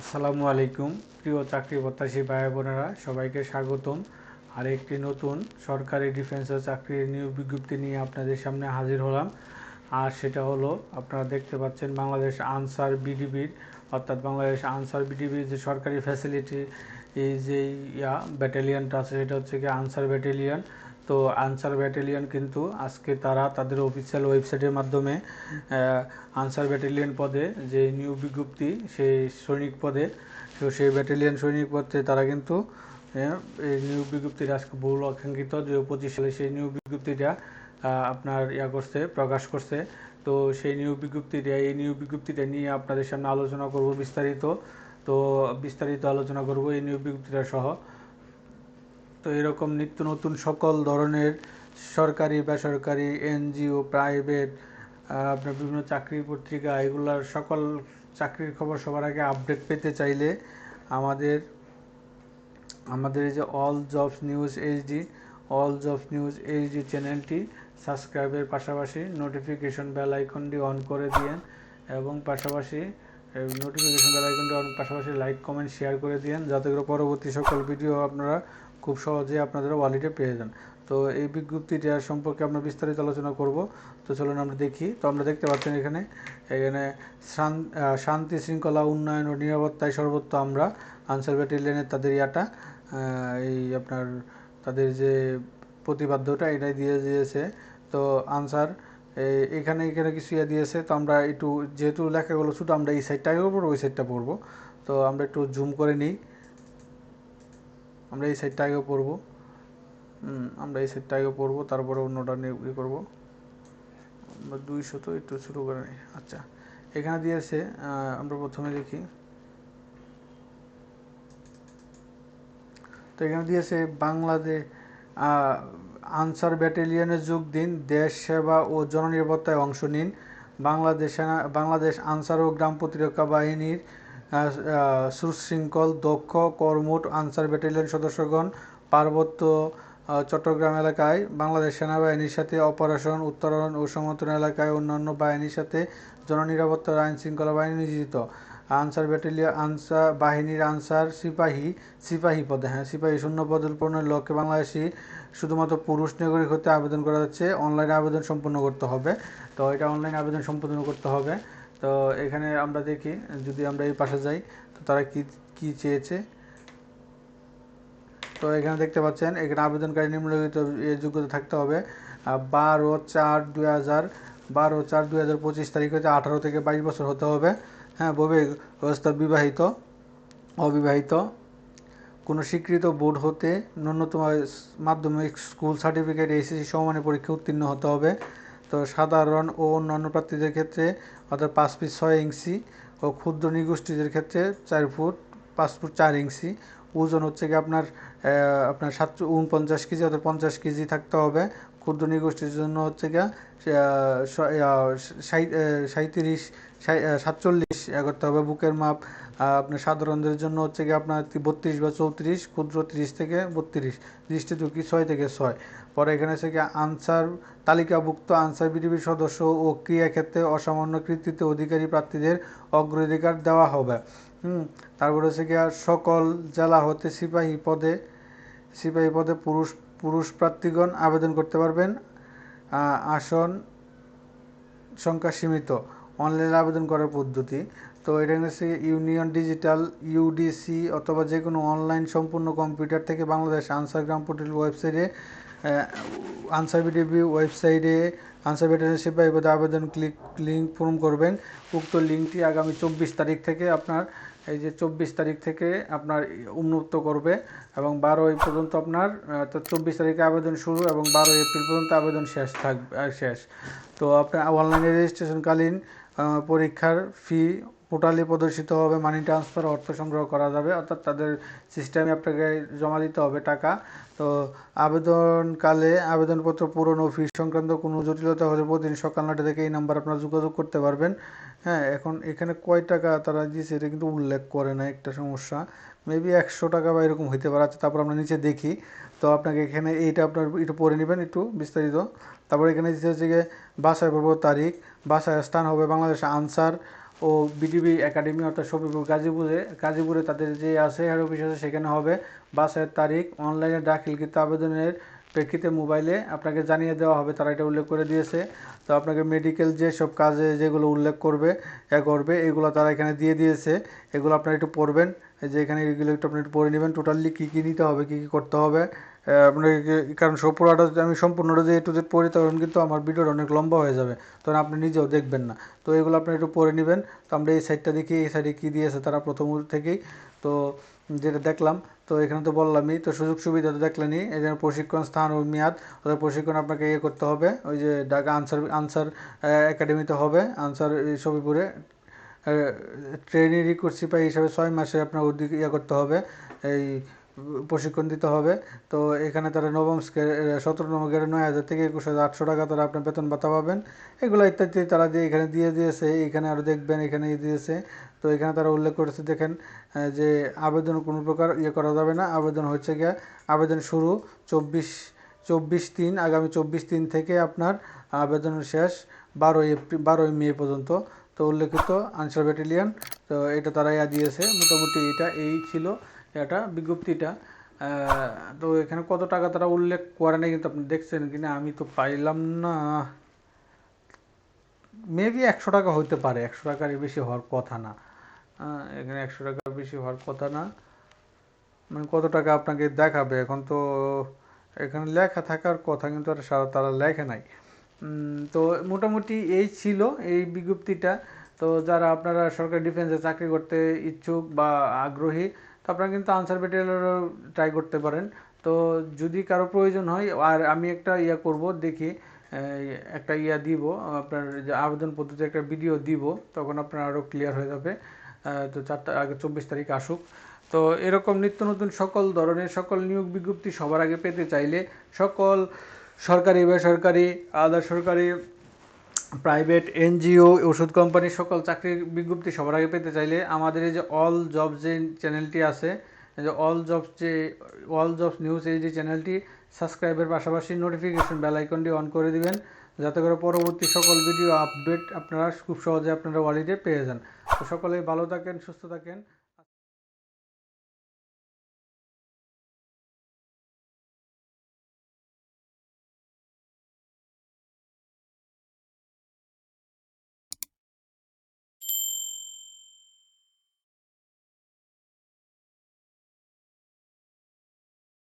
আসসালামু আলাইকুম। প্রিয় চাকরি প্রত্যাশী ভাই বোনেরা, সবাইকে স্বাগতম। আর একটি নতুন সরকারি ডিফেন্সের চাকরির নিয়োগ বিজ্ঞপ্তি নিয়ে আপনাদের সামনে হাজির হলাম। আর সেটা হলো, আপনারা দেখতে পাচ্ছেন বাংলাদেশ আনসার বিডিবির, অর্থাৎ বাংলাদেশ আনসার বিডিবির যে সরকারি ফ্যাসিলিটি এই যে ইয়া ব্যাটালিয়ানটা আছে, সেটা হচ্ছে কি আনসার ব্যাটালিয়ান তো আনসার ব্যাটালিয়ন কিন্তু আজকে তারা তাদের অফিসিয়াল ওয়েবসাইটের মাধ্যমে আনসার ব্যাটালিয়ন পদে যে নিউ বিজ্ঞপ্তি, সেই সৈনিক পদে, তো সেই ব্যাটালিয়ন সৈনিক পদে তারা কিন্তু এই নিউ বিজ্ঞপ্তিটা আজকে বহুল আকাঙ্ক্ষিত দু পঁচিশ সালে সেই নিউ বিজ্ঞপ্তিটা আপনার ইয়া করছে, প্রকাশ করছে। তো সেই নিউ বিজ্ঞপ্তিটা, এই নিউ বিজ্ঞপ্তিটা নিয়ে আপনাদের সামনে আলোচনা করব বিস্তারিত। তো বিস্তারিত আলোচনা করব এই নিউ বিজ্ঞপ্তিটা সহ। তো এরকম নিত্য নতুন সকল ধরনের সরকারি, বেসরকারি, এনজিও, প্রাইভেট আপনার বিভিন্ন চাকরির পত্রিকা, এগুলার সকল চাকরির খবর সবার আগে আপডেট পেতে চাইলে আমাদের আমাদের এই যে all jobs news HD all jobs news HD চ্যানেলটি সাবস্ক্রাইবের পাশাপাশি নোটিফিকেশন বেল আইকনটি অন করে দিয়েন এবং পাশাপাশি নোটিফিকেশন বেল আইকনটি অন পাশাপাশি লাইক কমেন্ট শেয়ার করে দিয়েন। যাতে করে পরবর্তী সকল ভিডিও আপনারা খুব সহজে আপনাদের ওয়ালেটে পেয়ে যান। তো এই বিজ্ঞপ্তিটা সম্পর্কে আমরা বিস্তারিত আলোচনা করব। তো চলুন আমরা দেখি। তো আমরা দেখতে পাচ্ছেন এখানে এখানে শান্তি শৃঙ্খলা উন্নয়ন ও নিরাপত্তায় সর্বত্র আমরা আনসার ব্যাটালিয়নের তাদের ইয়াটা এই আপনার তাদের যে প্রতিবাদ্যটা, এটাই দিয়ে দিয়েছে। তো আনসার এখানে এখানে কিছু ইয়ে দিয়েছে। তো আমরা একটু, যেহেতু লেখাগুলো শুধু আমরা এই সাইডটাকে পড়ব, ওই সাইডটা পড়ব। তো আমরা একটু জুম করে নিই। আমরা এই সাইডটা আগে পড়ব আমরা এই সাইডটা আগে পড়ব তারপরে অন্যটা নিয়ে ইয়ে করব। আমরা দুইশো তো একটু শুরু করে নিই। আচ্ছা এখানে দিয়েছে আহ, আমরা প্রথমে দেখি তো এখানে দিয়েছে বাংলাদেশ আনসার ব্যাটালিয়নে যোগ দিন দেশ সেবা ও জননিরাপত্তায় অংশ নিন। বাংলাদেশ বাংলাদেশ আনসার ও গ্রাম প্রতিরক্ষা বাহিনীর সুশৃঙ্খল, দক্ষ, কর্মঠ আনসার ব্যাটালিয়ন সদস্যগণ পার্বত্য চট্টগ্রাম এলাকায়, বাংলাদেশ সেনাবাহিনীর সাথে অপারেশন, উত্তরণ ও সমর্থন এলাকায় অন্যান্য বাহিনীর সাথে জননিরাপত্তা ও আইন শৃঙ্খলা বাহিনী নিয়োজিত। আনসার ব্যাটালিয়ন আনসার বাহিনীর আনসার সিপাহী সিপাহী পদে হ্যাঁ সিপাহী শূন্য পদ পূরণের লক্ষ্যে বাংলাদেশি শুধুমাত্র পুরুষ নাগরিক হতে আবেদন করা যাচ্ছে। অনলাইনে আবেদন সম্পন্ন করতে হবে। তো এটা অনলাইনে আবেদন সম্পন্ন করতে হবে। তো এখানে আমরা দেখি, যদি আমরা এই পাশে যাই, তো তারা কি কি চেয়েছে? তো এখানে দেখতে পাচ্ছেন, এখানে আবেদনকারী নিম্নলিখিত যোগ্যতা থাকতে হবে বারো চার দুই হাজার, বারো চার দুই হাজার পঁচিশ তারিখ হতে আঠারো থেকে বাইশ বছর হতে হবে। হ্যাঁ ববে অবস্থা বিবাহিত, অবিবাহিত, কোনো স্বীকৃত বোর্ড হতে ন্যূনতম মাধ্যমিক স্কুল সার্টিফিকেট, এসএসসি সমমানের পরীক্ষা উত্তীর্ণ হতে হবে। তো সাধারণ ও অন্যান্য প্রার্থীদের ক্ষেত্রে, অর্থাৎ পাঁচ ফিট ছয় ইঞ্চি ও ক্ষুদ্র নিগোষ্ঠীদের ক্ষেত্রে চার ফুট, পাঁচ ফুট চার ইঞ্চি। ওজন হচ্ছে কি আপনার আপনার সাত উনপঞ্চাশ কেজি অর্থাৎ পঞ্চাশ কেজি থাকতে হবে। ক্ষুদ্র নিগোষ্ঠীর জন্য হচ্ছে গিয়া সাঁত্রিশ সাতচল্লিশ করতে হবে বুকের মাপ। আপনার সাধারণদের জন্য হচ্ছে কি আপনার বত্রিশ বা চৌত্রিশ, ক্ষুদ্র ত্রিশ থেকে বত্রিশ দৃষ্টি ঝুঁকি ছয় থেকে ছয়। পরে এখানে হচ্ছে কি আনসার, তালিকাভুক্ত আনসার বিডিবির সদস্য ও ক্রিয়াক্ষেত্রে অসামান্য কৃতিত্ব অধিকারী প্রার্থীদের অগ্রাধিকার দেওয়া হবে। হুম, তারপরে হচ্ছে গিয়া সকল জেলা হতে সিপাহী পদে সিপাহী পদে পুরুষ পুরুষ প্রার্থীগণ আবেদন করতে পারবেন। আসন সংখ্যা সীমিত অনলাইনে আবেদন করার পদ্ধতি। তো এটা হচ্ছে ইউনিয়ন ডিজিটাল, ইউডিসি অথবা যে কোনো অনলাইন সম্পূর্ণ কম্পিউটার থেকে বাংলাদেশ আনসার গ্রাম পোর্টাল ওয়েবসাইটে আনসার বিডিবি ওয়েবসাইটে, আনসার বিডিবি সিপাহী পদে আবেদন ক্লিক, লিঙ্ক পূরণ করবেন। উক্ত লিঙ্কটি আগামী চব্বিশ তারিখ থেকে আপনার, এই যে চব্বিশ তারিখ থেকে আপনার উন্মুক্ত করবে এবং বারো পর্যন্ত আপনার চব্বিশ তারিখে আবেদন শুরু এবং বারো এপ্রিল পর্যন্ত আবেদন শেষ থাকবে শেষ। তো আপনার অনলাইনে রেজিস্ট্রেশনকালীন পরীক্ষার ফি পোর্টালে প্রদর্শিত হবে মানি ট্রান্সফার অর্থ সংগ্রহ করা যাবে, অর্থাৎ তাদের সিস্টেমে আপনাকে জমা দিতে হবে টাকা। তো আবেদনকালে আবেদনপত্র পূরণ ও ফি সংক্রান্ত কোনো জটিলতা হলে প্রতিদিন সকাল নটা থেকে এই নাম্বার আপনারা যোগাযোগ করতে পারবেন। হ্যাঁ এখন এখানে কয় টাকা তারা দিয়েছে এটা কিন্তু উল্লেখ করে না, একটা সমস্যা। মেবি একশো টাকা বা এরকম হইতে পারে। আচ্ছা তারপর আমরা নিচে দেখি। তো আপনাকে এখানে এইটা আপনার একটু পড়ে নেবেন একটু বিস্তারিত। তারপর এখানে দিতে হচ্ছে গিয়ে বাসায় পড়ব তারিখ বাসায় স্থান হবে বাংলাদেশ আনসার ও বিডিবি একাডেমি অর্থাৎ শফিপুর গাজীপুরে গাজীপুরে তাদের যে আছে হেড অফিস আছে, সেখানে হবে। বাসের তারিখ, অনলাইনে দাখিলকৃত আবেদনের প্রেক্ষিতে মোবাইলে আপনাকে জানিয়ে দেওয়া হবে তারা এটা উল্লেখ করে দিয়েছে। তো আপনাকে মেডিকেল যে সব কাজে যেগুলো উল্লেখ করবে এ করবে এগুলো তারা এখানে দিয়ে দিয়েছে। এগুলো আপনারা একটু পড়বেন। যে এখানে এগুলো একটু আপনি একটু পড়ে নেবেন। টোটালি কী কী নিতে হবে কী কী করতে হবে আহ, আপনাকে কারণ সব পুরোটা আমি সম্পূর্ণটা যে একটু পড়ি তখন কিন্তু আমার ভিডিওটা অনেক লম্বা হয়ে যাবে। তখন আপনি নিজেও দেখবেন না। তো এগুলো আপনি একটু পড়ে নেবেন। তো আমরা এই সাইডটা দেখি এই সাইডে কী দিয়েছে তারা প্রথম থেকেই। তো যেটা দেখলাম, তো এখানে তো বললামই, তো সুযোগ সুবিধা তো দেখলেনি এই জন্য প্রশিক্ষণ স্থান ও মেয়াদ ওদের প্রশিক্ষণ আপনাকে ইয়ে করতে হবে, ওই যে ঢাকা আনসার আনসার একাডেমিতে হবে, আনসার এই ছবিপুরে ট্রেনিং রিক্রুট সিপাহী হিসাবে ছয় মাসে আপনার উদ্যোগ ইয়ে করতে হবে, এই প্রশিক্ষণ দিতে হবে। তো এখানে তারা নবম সতেরো নম্বর গ্রেডে নয় হাজার থেকে একুশ হাজার আটশো টাকা তারা আপনার বেতন ভাতা পাবেন। এগুলো ইত্যাদি তারা দিয়ে এখানে দিয়ে দিয়েছে। এখানে আরও দেখবেন এখানে দিয়েছে। তো এখানে তারা উল্লেখ করেছে, দেখেন যে আবেদন কোনো প্রকার ইয়ে করা যাবে না। আবেদন হচ্ছে গিয়ে, আবেদন শুরু চব্বিশ চব্বিশ তিন, আগামী চব্বিশ তিন থেকে আপনার আবেদনের শেষ বারোই এপ্রিল বারোই মে পর্যন্ত। তো উল্লেখিত আনসার ব্যাটালিয়ান, তো এটা তারা ইয়া দিয়েছে। মোটামুটি এটা এই ছিল। এটা, বিজ্ঞপ্তিটা। তো এখানে কত টাকা তারা উল্লেখ করে নাই কিন্তু আপনি দেখছেন কিনা, আমি তো পাইলাম না। মেবি একশো টাকা হইতে পারে, একশো টাকার বেশি হওয়ার কথা না। এখানে একশো টাকার বেশি হওয়ার কথা না। মানে কত টাকা আপনাকে দেখাবে? এখন তো এখানে লেখা থাকার কথা কিন্তু সারা তারা লেখে নাই। তো মোটামুটি এই ছিল এই বিজ্ঞপ্তিটা। তো যারা আপনারা সরকারি ডিফেন্সে চাকরি করতে ইচ্ছুক বা আগ্রহী তো আপনারা কিন্তু আনসার ব্যাটালিয়নেরও ট্রাই করতে পারেন। তো যদি কারও প্রয়োজন হয়, আর আমি একটা ইয়া করব, দেখি একটা ইয়া দিব, আপনার যে আবেদন পদ্ধতি একটা ভিডিও দিব, তখন আপনার আরও ক্লিয়ার হয়ে যাবে। তো চারটা আগে চব্বিশ তারিখ আসুক। তো এরকম নিত্য নতুন সকল ধরনের, সকল নিয়োগ বিজ্ঞপ্তি সবার আগে পেতে চাইলে সকল সরকারি, বেসরকারি আধা সরকারি প্রাইভেট এনজিও, ওষুধ কোম্পানি, সকল চাকরির বিজ্ঞপ্তি সবার আগে পেতে চাইলে আমাদের এই যে অল জব যে চ্যানেলটি আছে যে অল জবস যে অল জবস নিউজ এই যে চ্যানেলটি সাবস্ক্রাইবের পাশাপাশি নোটিফিকেশন বেল আইকনটি অন করে দিবেন, যাতে করে পরবর্তী সকল ভিডিও আপডেট আপনারা খুব সহজে আপনারা ওয়ালিডে পেয়ে যান। তো সকলেই ভালো থাকেন, সুস্থ থাকেন।